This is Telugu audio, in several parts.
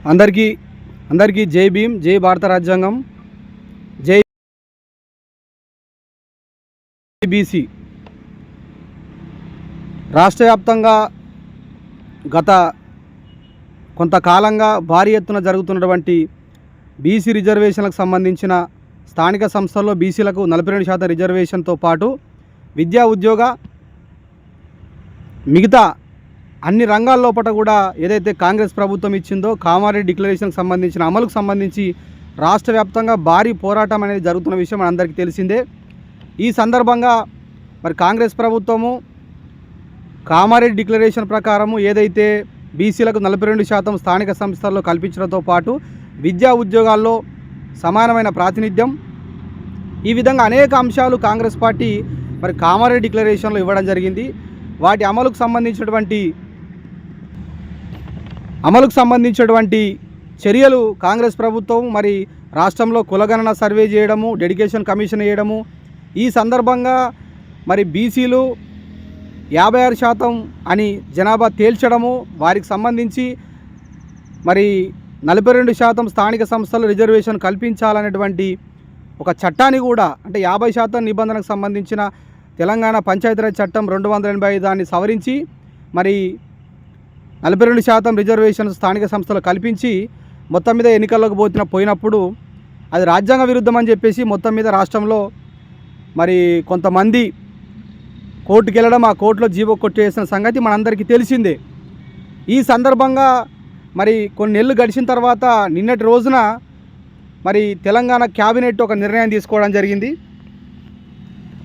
అందరికీ అందరికీ జై భీమ్ జై భారత రాజ్యాంగం జై బీసీ. రాష్ట్ర వ్యాప్తంగా గత కొంతకాలంగా భారీ ఎత్తున జరుగుతున్నటువంటి బీసీ రిజర్వేషన్లకు సంబంధించిన స్థానిక సంస్థల్లో బీసీలకు నలభై రెండు శాతం రిజర్వేషన్తో పాటు విద్యా ఉద్యోగ మిగతా అన్ని రంగాల లోపల కూడా ఏదైతే కాంగ్రెస్ ప్రభుత్వం ఇచ్చిందో కామారెడ్డి డిక్లరేషన్కి సంబంధించిన అమలుకు సంబంధించి రాష్ట్ర వ్యాప్తంగా భారీ పోరాటం అనేది జరుగుతున్న విషయం మనందరికీ తెలిసిందే. ఈ సందర్భంగా మరి కాంగ్రెస్ ప్రభుత్వము కామారెడ్డి డిక్లరేషన్ ప్రకారము ఏదైతే బీసీలకు నలభై రెండు శాతం స్థానిక సంస్థల్లో కల్పించడంతో పాటు విద్యా ఉద్యోగాల్లో సమానమైన ప్రాతినిధ్యం ఈ విధంగా అనేక అంశాలు కాంగ్రెస్ పార్టీ మరి కామారెడ్డి డిక్లరేషన్లో ఇవ్వడం జరిగింది. వాటి అమలుకు సంబంధించినటువంటి అమలుకు సంబంధించినటువంటి చర్యలు కాంగ్రెస్ ప్రభుత్వం మరి రాష్ట్రంలో కులగణన సర్వే చేయడము డెడికేషన్ కమిషన్ వేయడము ఈ సందర్భంగా మరి బీసీలు యాభై ఆరు శాతం అని జనాభా తేల్చడము వారికి సంబంధించి మరి నలభై రెండు శాతం స్థానిక సంస్థలు రిజర్వేషన్ కల్పించాలనేటువంటి ఒక చట్టాన్ని కూడా అంటే యాభై శాతం నిబంధనకు సంబంధించిన తెలంగాణ పంచాయతీరాజ్ చట్టం రెండు వందల ఎనభై దాన్ని సవరించి మరి నలభై రెండు శాతం రిజర్వేషన్ స్థానిక సంస్థలు కల్పించి మొత్తం మీద ఎన్నికల్లోకి పోతున్న పోయినప్పుడు అది రాజ్యాంగ విరుద్ధం అని చెప్పేసి మొత్తం మీద రాష్ట్రంలో మరి కొంతమంది కోర్టుకి వెళ్ళడం ఆ కోర్టులో జీవో కొట్టేసిన సంగతి మనందరికీ తెలిసిందే. ఈ సందర్భంగా మరి కొన్ని నెలలు గడిచిన తర్వాత నిన్నటి రోజున మరి తెలంగాణ క్యాబినెట్ ఒక నిర్ణయం తీసుకోవడం జరిగింది.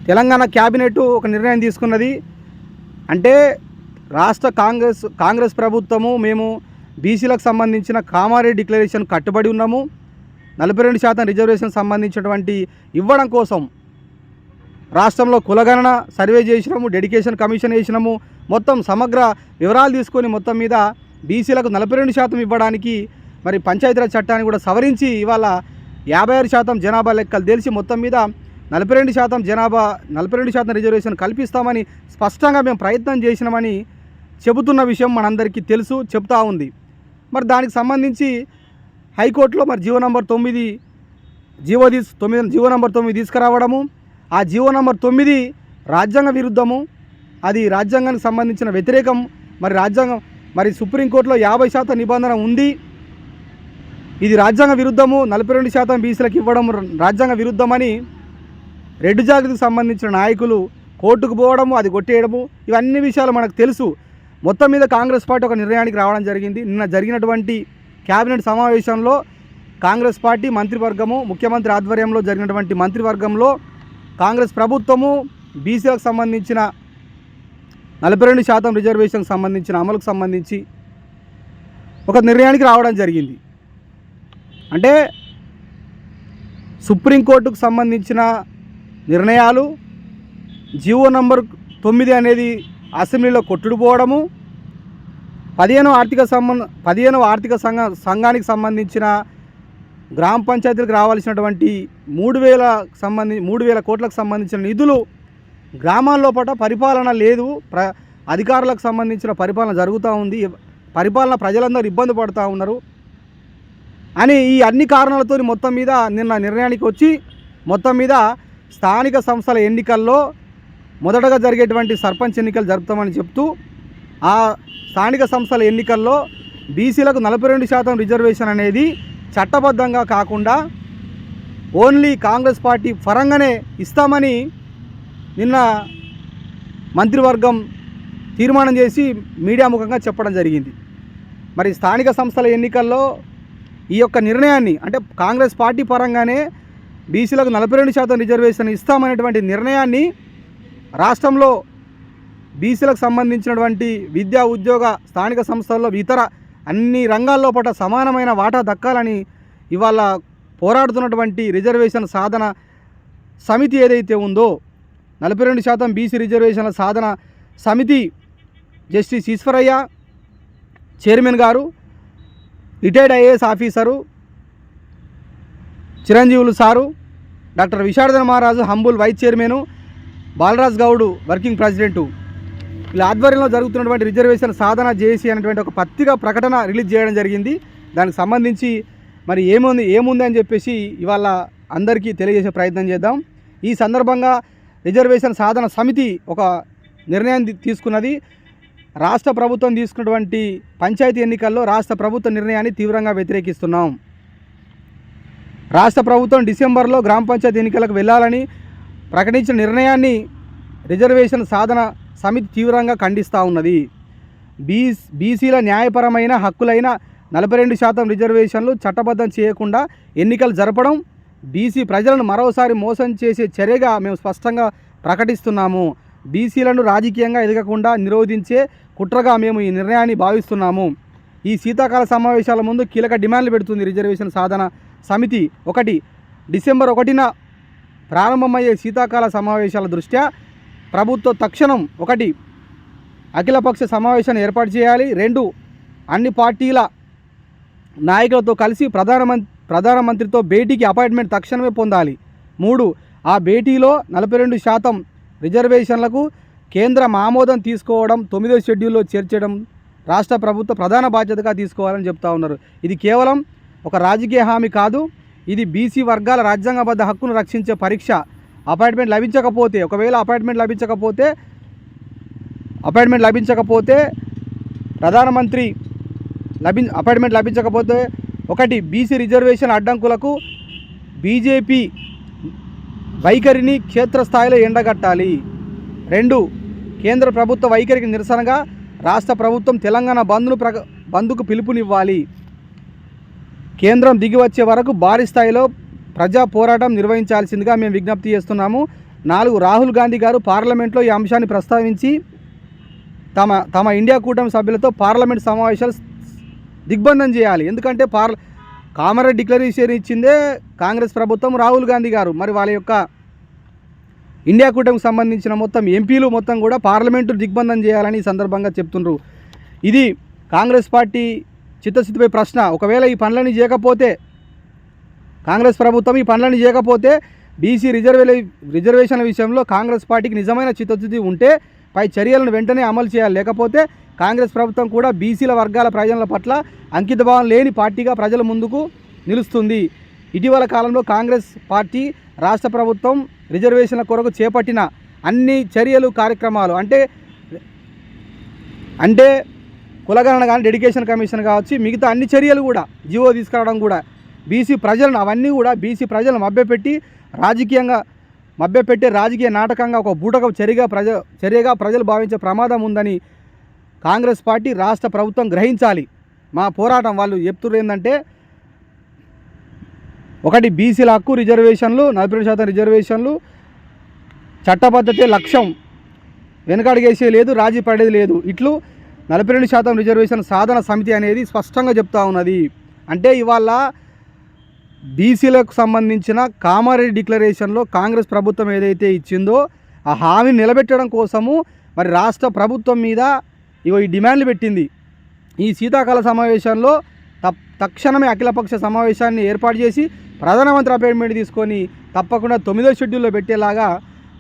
తెలంగాణ క్యాబినెట్ ఒక నిర్ణయం తీసుకున్నది అంటే రాష్ట్ర కాంగ్రెస్ కాంగ్రెస్ ప్రభుత్వము మేము బీసీలకు సంబంధించిన కామారెడ్డి డిక్లరేషన్ కట్టుబడి ఉన్నాము. నలభై రెండు శాతం రిజర్వేషన్ సంబంధించినటువంటి ఇవ్వడం కోసం రాష్ట్రంలో కులగణన సర్వే చేసినాము డెడికేషన్ కమిషన్ వేసినాము. మొత్తం సమగ్ర వివరాలు తీసుకొని మొత్తం మీద బీసీలకు నలభై రెండు శాతం ఇవ్వడానికి మరి పంచాయతీరాజ్ చట్టాన్ని కూడా సవరించి ఇవాళ యాభై ఆరు శాతం జనాభా లెక్కలు తెలిసి మొత్తం మీద నలభై రెండు శాతం జనాభా నలభై రెండు శాతం రిజర్వేషన్ కల్పిస్తామని స్పష్టంగా మేము ప్రయత్నం చేసినామని చెబుతున్న విషయం మనందరికీ తెలుసు చెప్తా ఉంది. మరి దానికి సంబంధించి హైకోర్టులో మరి జీవో నంబర్ తొమ్మిది జీవో తీసు తొమ్మిది జీవో నంబర్ తొమ్మిది తీసుకురావడము ఆ జీవో నంబర్ తొమ్మిది రాజ్యాంగ విరుద్ధము అది రాజ్యాంగానికి సంబంధించిన వ్యతిరేకం మరి రాజ్యాంగం మరి సుప్రీంకోర్టులో యాభై శాతం నిబంధన ఉంది. ఇది రాజ్యాంగ విరుద్ధము నలభై రెండు శాతం బీసీలకు ఇవ్వడం రాజ్యాంగ విరుద్ధమని రెడ్డి జాగృతికి సంబంధించిన నాయకులు కోర్టుకు పోవడము అది కొట్టేయడము ఇవన్నీ విషయాలు మనకు తెలుసు. మొత్తం మీద కాంగ్రెస్ పార్టీ ఒక నిర్ణయానికి రావడం జరిగింది. నిన్న జరిగినటువంటి కేబినెట్ సమావేశంలో కాంగ్రెస్ పార్టీ మంత్రివర్గము ముఖ్యమంత్రి ఆధ్వర్యంలో జరిగినటువంటి మంత్రివర్గంలో కాంగ్రెస్ ప్రభుత్వము బీసీలకు సంబంధించిన నలభై రెండు శాతం రిజర్వేషన్కి సంబంధించిన అమలుకు సంబంధించి ఒక నిర్ణయానికి రావడం జరిగింది. అంటే సుప్రీంకోర్టుకు సంబంధించిన నిర్ణయాలు జీవో నంబర్ తొమ్మిది అనేది అసెంబ్లీలో కొట్టుడుపోవడము పదిహేను ఆర్థిక సంబంధ పదిహేనవ ఆర్థిక సంఘ సంఘానికి సంబంధించిన గ్రామ పంచాయతీలకు రావాల్సినటువంటి మూడు వేల సంబంధి మూడు వేల కోట్లకు సంబంధించిన నిధులు గ్రామాల్లో పట పరిపాలన లేదు. ప్ర అధికారులకు సంబంధించిన పరిపాలన జరుగుతూ ఉంది. పరిపాలన ప్రజలందరూ ఇబ్బంది పడుతూ ఉన్నారు. అని ఈ అన్ని కారణాలతో మొత్తం మీద నిన్న నిర్ణయానికి వచ్చి మొత్తం మీద స్థానిక సంస్థల ఎన్నికల్లో మొదటగా జరిగేటువంటి సర్పంచ్ ఎన్నికలు జరుపుతామని చెప్తూ ఆ స్థానిక సంస్థల ఎన్నికల్లో బీసీలకు నలభై రెండు శాతం రిజర్వేషన్ అనేది చట్టబద్ధంగా కాకుండా ఓన్లీ కాంగ్రెస్ పార్టీ పరంగానే ఇస్తామని నిన్న మంత్రివర్గం తీర్మానం చేసి మీడియా ముఖంగా చెప్పడం జరిగింది. మరి స్థానిక సంస్థల ఎన్నికల్లో ఈ యొక్క నిర్ణయాన్ని అంటే కాంగ్రెస్ పార్టీ పరంగానే బీసీలకు నలభై రెండు శాతం రిజర్వేషన్ ఇస్తామనేటువంటి నిర్ణయాన్ని రాష్ట్రంలో బీసీలకు సంబంధించినటువంటి విద్యా ఉద్యోగ స్థానిక సంస్థల్లో ఇతర అన్ని రంగాల్లో పట సమానమైన వాటా దక్కాలని ఇవాళ పోరాడుతున్నటువంటి రిజర్వేషన్ సాధన సమితి ఏదైతే ఉందో నలభై రెండు శాతం బీసీ రిజర్వేషన్ల సాధన సమితి జస్టిస్ ఈశ్వరయ్య చైర్మన్ గారు retired IAS officer Chiranjeevulu sir doctor Visharadan Maharaju humble vice chairman Balraj Goud working president. వీళ్ళ ఆధ్వర్యంలో జరుగుతున్నటువంటి రిజర్వేషన్ సాధన జేసీ అనేటువంటి ఒక పత్రిక ప్రకటన రిలీజ్ చేయడం జరిగింది. దానికి సంబంధించి మరి ఏముంది ఏముంది అని చెప్పేసి ఇవాళ అందరికీ తెలియజేసే ప్రయత్నం చేద్దాం. ఈ సందర్భంగా రిజర్వేషన్ సాధన సమితి ఒక నిర్ణయం తీసుకున్నది. రాష్ట్ర ప్రభుత్వం తీసుకున్నటువంటి పంచాయతీ ఎన్నికల్లో రాష్ట్ర ప్రభుత్వ నిర్ణయాన్ని తీవ్రంగా వ్యతిరేకిస్తున్నాం. రాష్ట్ర ప్రభుత్వం డిసెంబర్లో గ్రామ పంచాయతీ ఎన్నికలకు వెళ్ళాలని ప్రకటించిన నిర్ణయాన్ని రిజర్వేషన్ సాధన సమితి తీవ్రంగా ఖండిస్తూ ఉన్నది. బీ బీసీల న్యాయపరమైన హక్కులైన నలభై రెండు శాతం రిజర్వేషన్లు చట్టబద్ధం చేయకుండా ఎన్నికలు జరపడం బీసీ ప్రజలను మరోసారి మోసం చేసే చర్యగా మేము స్పష్టంగా ప్రకటిస్తున్నాము. బీసీలను రాజకీయంగా ఎదగకుండా నిరోధించే కుట్రగా మేము ఈ నిర్ణయాన్ని భావిస్తున్నాము. ఈ శీతాకాల సమావేశాల ముందు కీలక డిమాండ్లు పెడుతుంది రిజర్వేషన్ సాధన సమితి. ఒకటి డిసెంబర్ ఒకటిన ప్రారంభమయ్యే శీతాకాల సమావేశాల దృష్ట్యా ప్రభుత్వ తక్షణం ఒకటి అఖిలపక్ష సమావేశాన్ని ఏర్పాటు చేయాలి. రెండు అన్ని పార్టీల నాయకులతో కలిసి ప్రధానమంత్రి ప్రధానమంత్రితో భేటీకి అపాయింట్మెంట్ తక్షణమే పొందాలి. మూడు ఆ భేటీలో నలభై రెండు శాతం రిజర్వేషన్లకు కేంద్రం ఆమోదం తీసుకోవడం తొమ్మిదో షెడ్యూల్లో చేర్చడం రాష్ట్ర ప్రభుత్వ ప్రధాన బాధ్యతగా తీసుకోవాలని చెప్తా ఉన్నారు. ఇది కేవలం ఒక రాజకీయ హామీ కాదు. ఇది బీసీ వర్గాల రాజ్యాంగబద్ధ హక్కును రక్షించే పరీక్ష. అపాయింట్మెంట్ లభించకపోతే ఒకవేళ అపాయింట్మెంట్ లభించకపోతే అపాయింట్మెంట్ లభించకపోతే ప్రధానమంత్రి లభి అపాయింట్మెంట్ లభించకపోతే ఒకటి బీసీ రిజర్వేషన్ అడ్డంకులకు బీజేపీ వైఖరిని క్షేత్రస్థాయిలో ఎండగట్టాలి. రెండు కేంద్ర ప్రభుత్వ వైఖరికి నిరసనగా రాష్ట్ర ప్రభుత్వం తెలంగాణ బంద్ను ప్ర బంద్కు పిలుపునివ్వాలి. కేంద్రం దిగి వచ్చే వరకు భారీ స్థాయిలో ప్రజా పోరాటం నిర్వహించాల్సిందిగా మేము విజ్ఞప్తి చేస్తున్నాము. నాలుగు రాహుల్ గాంధీ గారు పార్లమెంట్లో ఈ అంశాన్ని ప్రస్తావించి తమ తమ ఇండియా కూటమి సభ్యులతో పార్లమెంట్ సమావేశాలు దిగ్బంధం చేయాలి. ఎందుకంటే పార్ కామరెడ్ డిక్లరేషన్ ఇచ్చిందే కాంగ్రెస్ ప్రభుత్వం రాహుల్ గాంధీ గారు. మరి వాళ్ళ యొక్క ఇండియా కూటమికి సంబంధించిన మొత్తం ఎంపీలు మొత్తం కూడా పార్లమెంటు దిగ్బంధం చేయాలని ఈ సందర్భంగా చెప్తుండ్రు. ఇది కాంగ్రెస్ పార్టీ చిత్తశుద్ధిపై ప్రశ్న. ఒకవేళ ఈ పనులని చేయకపోతే కాంగ్రెస్ ప్రభుత్వం ఈ పనులను చేయకపోతే బీసీ రిజర్వే రిజర్వేషన్ల విషయంలో కాంగ్రెస్ పార్టీకి నిజమైన చిత్తశుద్ధి ఉంటే పై చర్యలను వెంటనే అమలు చేయాలి. లేకపోతే కాంగ్రెస్ ప్రభుత్వం కూడా బీసీల వర్గాల ప్రయోజనాల పట్ల అంకితభావం లేని పార్టీగా ప్రజల ముందుకు నిలుస్తుంది. ఇటీవల కాలంలో కాంగ్రెస్ పార్టీ రాష్ట్ర ప్రభుత్వం రిజర్వేషన్ల కొరకు చేపట్టిన అన్ని చర్యలు కార్యక్రమాలు అంటే అంటే కులగణన కానీ డెడికేషన్ కమిషన్ కావచ్చు మిగతా అన్ని చర్యలు కూడా జీవో తీసుకురావడం కూడా బీసీ ప్రజలను అవన్నీ కూడా బీసీ ప్రజలను మభ్యపెట్టి రాజకీయంగా మభ్యపెట్టే రాజకీయ నాటకంగా ఒక బూటక చర్యగా ప్రజ చర్యగా ప్రజలు భావించే ప్రమాదం ఉందని కాంగ్రెస్ పార్టీ రాష్ట్ర ప్రభుత్వం గ్రహించాలి. మా పోరాటం వాళ్ళు చెప్తున్నారు ఏంటంటే ఒకటి బీసీల హక్కు రిజర్వేషన్లు నలభై రెండు శాతం రిజర్వేషన్లు చట్టబద్ధతే లక్ష్యం వెనకడిగేసే లేదు రాజీ పడేది లేదు. ఇట్లు నలభై రెండు శాతం రిజర్వేషన్ సాధన సమితి అనేది స్పష్టంగా చెప్తా ఉన్నది. అంటే ఇవాళ బీసీలకు సంబంధించిన కామారెడ్డి డిక్లరేషన్లో కాంగ్రెస్ ప్రభుత్వం ఏదైతే ఇచ్చిందో ఆ హామీని నిలబెట్టడం కోసము మరి రాష్ట్ర ప్రభుత్వం మీద ఇగో ఈ డిమాండ్లు పెట్టింది. ఈ శీతాకాల సమావేశంలో తక్షణమే అఖిలపక్ష సమావేశాన్ని ఏర్పాటు చేసి ప్రధానమంత్రి అపాయింట్మెంట్ తీసుకొని తప్పకుండా తొమ్మిదో షెడ్యూల్లో పెట్టేలాగా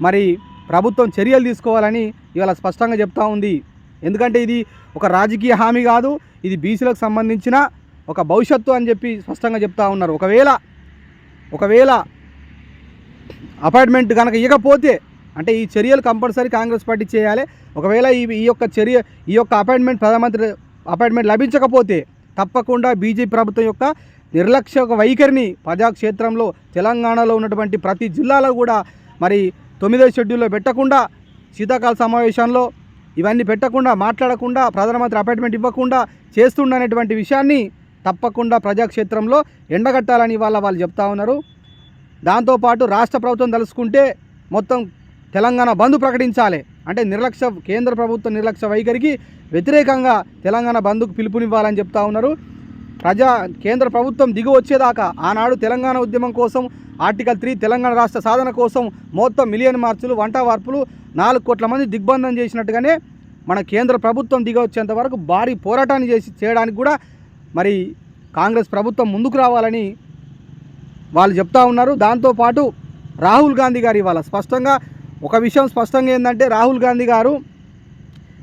మరి ప్రభుత్వం చర్యలు తీసుకోవాలని ఇవాళ స్పష్టంగా చెప్తా ఉంది. ఎందుకంటే ఇది ఒక రాజకీయ హామీ కాదు ఇది బీసీలకు సంబంధించిన ఒక భవిష్యత్తు అని చెప్పి స్పష్టంగా చెప్తా ఉన్నారు. ఒకవేళ ఒకవేళ అపాయింట్మెంట్ కనుక ఇవ్వకపోతే అంటే ఈ చర్యలు కంపల్సరీ కాంగ్రెస్ పార్టీ చేయాలి. ఒకవేళ ఈ ఈ యొక్క చర్య ఈ యొక్క అపాయింట్మెంట్ ప్రధానమంత్రి అపాయింట్మెంట్ లభించకపోతే తప్పకుండా బీజేపీ ప్రభుత్వం యొక్క నిర్లక్ష్య వైఖరిని ప్రజాక్షేత్రంలో తెలంగాణలో ఉన్నటువంటి ప్రతి జిల్లాలో కూడా మరి తొమ్మిదో షెడ్యూల్లో పెట్టకుండా శీతాకాల సమావేశంలో ఇవన్నీ పెట్టకుండా మాట్లాడకుండా ప్రధానమంత్రి అపాయింట్మెంట్ ఇవ్వకుండా చేస్తుండనేటువంటి విషయాన్ని తప్పకుండా ప్రజాక్షేత్రంలో ఎండగట్టాలని వాళ్ళ వాళ్ళు చెప్తా ఉన్నారు. దాంతోపాటు రాష్ట్ర ప్రభుత్వం తలుసుకుంటే మొత్తం తెలంగాణ బంద్ ప్రకటించాలి. అంటే నిర్లక్ష్య కేంద్ర ప్రభుత్వ నిర్లక్ష్య వైఖరికి వ్యతిరేకంగా తెలంగాణ బంద్కు పిలుపునివ్వాలని చెప్తా ఉన్నారు. ప్రజా కేంద్ర ప్రభుత్వం దిగు వచ్చేదాకా ఆనాడు తెలంగాణ ఉద్యమం కోసం ఆర్టికల్ త్రీ తెలంగాణ రాష్ట్ర సాధన కోసం మొత్తం మిలియన్ మార్చులు వంట వార్పులు నాలుగు కోట్ల మంది దిగ్బంధం చేసినట్టుగానే మన కేంద్ర ప్రభుత్వం దిగి వచ్చేంత వరకు భారీ పోరాటాన్ని చేసి చేయడానికి కూడా మరి కాంగ్రెస్ ప్రభుత్వం ముందుకు రావాలని వాళ్ళు చెప్తా ఉన్నారు. దాంతోపాటు రాహుల్ గాంధీ గారు ఇవాళ స్పష్టంగా ఒక విషయం స్పష్టంగా ఏంటంటే రాహుల్ గాంధీ గారు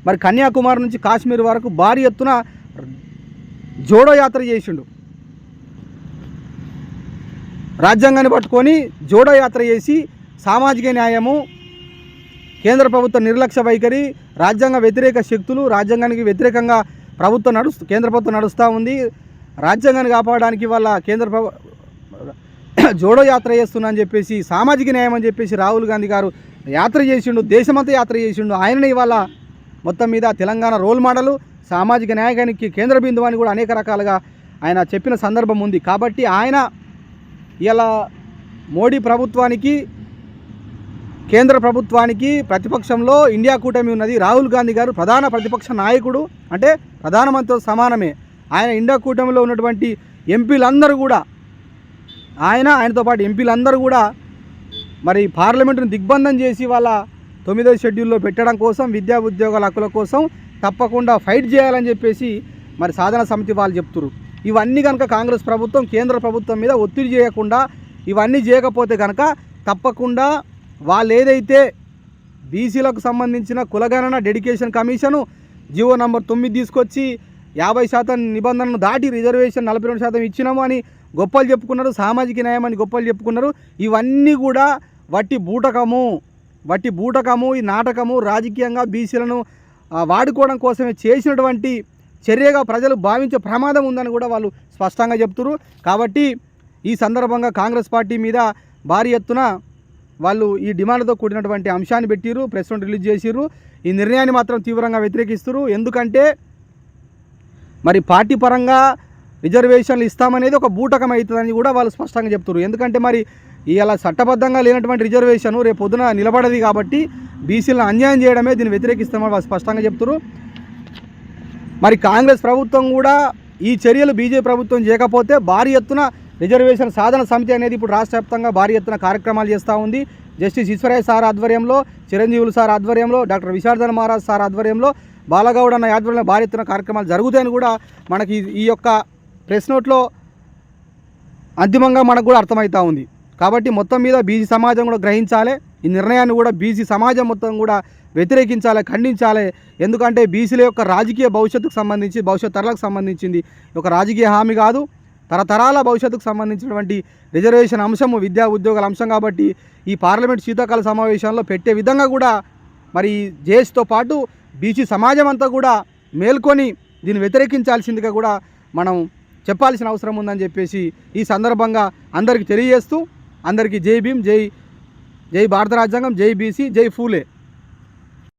మరి కన్యాకుమారి నుంచి కాశ్మీర్ వరకు భారీ ఎత్తున జోడో యాత్ర చేసిండు. రాజ్యాంగాన్ని పట్టుకొని జోడో యాత్ర చేసి సామాజిక న్యాయము కేంద్ర ప్రభుత్వ నిర్లక్ష్య వైఖరి రాజ్యాంగ వ్యతిరేక శక్తులు రాజ్యాంగానికి వ్యతిరేకంగా ప్రభుత్వం నడుస్తూ కేంద్ర ప్రభుత్వం నడుస్తూ ఉంది. రాజ్యాంగాన్ని కాపాడడానికి వాళ్ళ కేంద్ర ప్రభు జోడో యాత్ర చేస్తున్నా అని చెప్పేసి సామాజిక న్యాయం అని చెప్పేసి రాహుల్ గాంధీ గారు యాత్ర చేసిండు దేశమంతా యాత్ర చేసిండు. ఆయననే ఇవాళ మొత్తం మీద తెలంగాణ రోల్ మోడలు. సామాజిక న్యాయానికి కేంద్ర బిందువు అని కూడా అనేక రకాలుగా ఆయన చెప్పిన సందర్భం ఉంది. కాబట్టి ఆయన ఇలా మోడీ ప్రభుత్వానికి కేంద్ర ప్రభుత్వానికి ప్రతిపక్షంలో ఇండియా కూటమి ఉన్నది. రాహుల్ గాంధీ గారు ప్రధాన ప్రతిపక్ష నాయకుడు. అంటే ప్రధానమంత్రితో సమానమే. ఆయన ఇండియా కూటమిలో ఉన్నటువంటి ఎంపీలందరూ కూడా ఆయన ఆయనతో పాటు ఎంపీలందరూ కూడా మరి పార్లమెంటును దిగ్బంధం చేసి వాళ్ళ తొమ్మిదో షెడ్యూల్లో పెట్టడం కోసం విద్యా ఉద్యోగాల హక్కుల కోసం తప్పకుండా ఫైట్ చేయాలని చెప్పేసి మరి సాధన సమితి వాళ్ళు చెప్తున్నారు ఇవన్నీ కనుక కాంగ్రెస్ ప్రభుత్వం కేంద్ర ప్రభుత్వం మీద ఒత్తిడి చేయకుండా ఇవన్నీ చేయకపోతే కనుక తప్పకుండా వాళ్ళు ఏదైతే బీసీలకు సంబంధించిన కులగణన డెడికేషన్ కమిషను జివో నంబర్ తొమ్మిది తీసుకొచ్చి యాభై శాతం నిబంధనను దాటి రిజర్వేషన్ నలభై రెండు శాతం ఇచ్చినాము అని గొప్పలు చెప్పుకున్నారు సామాజిక న్యాయం అని గొప్పలు చెప్పుకున్నారు. ఇవన్నీ కూడా వట్టి బూటకము వట్టి బూటకము ఈ నాటకము రాజకీయంగా బీసీలను వాడుకోవడం కోసమే చేసినటువంటి చర్యగా ప్రజలు భావించే ప్రమాదం ఉందని కూడా వాళ్ళు స్పష్టంగా చెప్తున్నారు కాబట్టి ఈ సందర్భంగా కాంగ్రెస్ పార్టీ మీద భారీ ఎత్తున వాళ్ళు ఈ డిమాండ్తో కూడినటువంటి అంశాన్ని పెట్టిరు ప్రెస్ నోట్ రిలీజ్ చేసిర్రు ఈ నిర్ణయాన్ని మాత్రం తీవ్రంగా వ్యతిరేకిస్తారు. ఎందుకంటే మరి పార్టీ పరంగా రిజర్వేషన్లు ఇస్తామనేది ఒక బూటకం అవుతుందని కూడా వాళ్ళు స్పష్టంగా చెప్తున్నారు ఎందుకంటే మరి ఇలా చట్టబద్ధంగా లేనటువంటి రిజర్వేషన్ రేపు పొద్దున నిలబడది కాబట్టి బీసీలను అన్యాయం చేయడమే దీన్ని వ్యతిరేకిస్తామని వాళ్ళు స్పష్టంగా చెప్తున్నారు. మరి కాంగ్రెస్ ప్రభుత్వం కూడా ఈ చర్యలు బీజేపీ ప్రభుత్వం చేయకపోతే భారీ ఎత్తున రిజర్వేషన్ సాధన సమితి అనేది ఇప్పుడు రాష్ట్ర వ్యాప్తంగా భారీ ఎత్తున కార్యక్రమాలు చేస్తూ ఉంది. జస్టిస్ ఈశ్వరయ్య సార్ ఆధ్వర్యంలో చిరంజీవులు సార్ ఆధ్వర్యంలో డాక్టర్ విశార్దన్ మహారాజ్ సార్ ఆధ్వర్యంలో బాలగౌడ్ అన్న ఆధ్వర్యంలో భారీ ఎత్తున కార్యక్రమాలు జరుగుతాయని కూడా మనకి ఈ- యొక్క ప్రెస్ నోట్లో అంతిమంగా మనకు కూడా అర్థమవుతూ ఉంది. కాబట్టి మొత్తం మీద బీసీ సమాజం కూడా గ్రహించాలి. ఈ నిర్ణయాన్ని కూడా బీసీ సమాజం మొత్తం కూడా వ్యతిరేకించాలి ఖండించాలి. ఎందుకంటే బీసీల యొక్క రాజకీయ భవిష్యత్తుకు సంబంధించి భవిష్యత్ తరాలకు సంబంధించింది ఒక రాజకీయ హామీ కాదు. తరతరాల భవిష్యత్తుకు సంబంధించినటువంటి రిజర్వేషన్ అంశము విద్యా ఉద్యోగాల అంశం కాబట్టి ఈ పార్లమెంట్ శీతాకాల సమావేశంలో పెట్టే విధంగా కూడా మరి జేఎస్తో పాటు బీసీ సమాజం అంతా కూడా మేల్కొని దీన్ని వ్యతిరేకించాల్సిందిగా కూడా మనం చెప్పాల్సిన అవసరం ఉందని చెప్పేసి ఈ సందర్భంగా అందరికీ తెలియజేస్తూ అందరికీ జై భీమ్ జై జై భారత రాజ్యాంగం జై బీసీ జై ఫూలే.